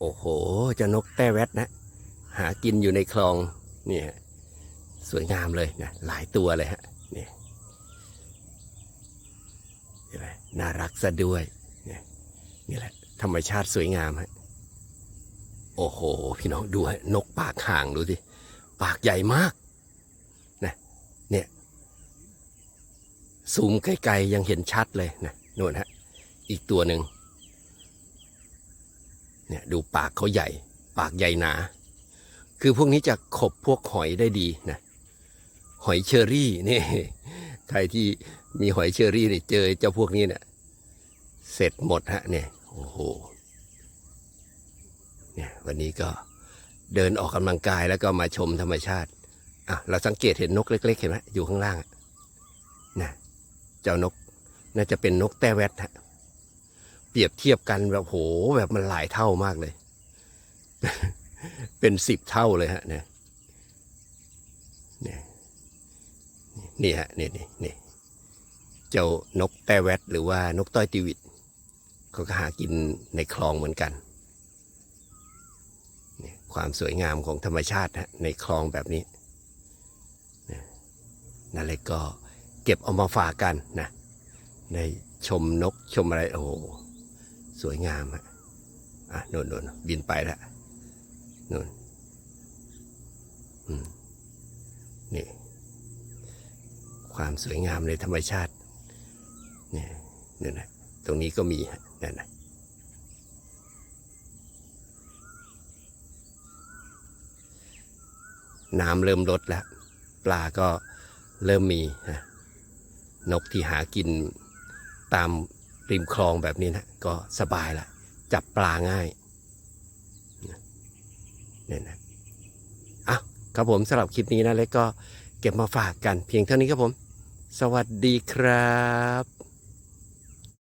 โอ้โหเจะนกแต้แวดนะ หากินอยู่ในคลองเนี่ยสวยงามเลยนะหลายตัวเลยฮะเนี่ยเห็นไหมน่ารักซะด้วยเนี่ยนี่แหละ ธรรมชาติสวยงามฮะโอ้โห พี่น้องดูฮะนกปากห่างดูสิปากใหญ่มากนะเนี่ยซูมไกลๆยังเห็นชัดเลยนะโน่นฮะอีกตัวหนึ่ง เนี่ยดูปากเขาใหญ่ ปากใหญ่หนา คือพวกนี้จะขบพวกหอยได้ดีนะหอยเชอรี่นี่ใครที่มีหอยเชอรี่เนี่ยเจอเจ้าพวกนี้เนี่ยเสร็จหมดฮะเนี่ยโอ้โหเนี่ยวันนี้ก็เดินออกกำลังกายแล้วก็มาชมธรรมชาติอะเราสังเกตเห็นนกเล็ก ๆ เห็นไหมอยู่ข้างล่างนะเจ้านกน่าจะเป็นนกแต้แวดฮะ ปรียบเทียบกันแบบโหแบบมันหลายเท่ามากเลย เป็นสิบเท่าเลยฮะเนี่ยเนี่ยนี่ฮะนี่นี่นี่เจ้านกแต้แวดหรือว่านกต้อยติวิตเขาก็หากินในคลองเหมือนกันนี่ความสวยงามของธรรมชาติฮะในคลองแบบนี้นะนั่นเลยก็เก็บเอามาฝากกันนะในชมนกชมอะไรโอ้โห สวยงามฮะอะโน่นโน่นบินไปแล้วนู่นอืมนี่ ความสวยงามในธรรมชาติเนี่ยนี่นะตรงนี้ก็มีนั่นนะน้ำเริ่มลดแล้ว ปลาก็เริ่มมีนะนกที่หากินตาม ริมคลองแบบนี้นะ ก็สบายละจับปลาง่ายเนี่ยนะอะครับผมสำหรับคลิปนี้นะเล็กก็เก็บมาฝากกันเพียงเท่านี้ครับผม สวัสดีครับ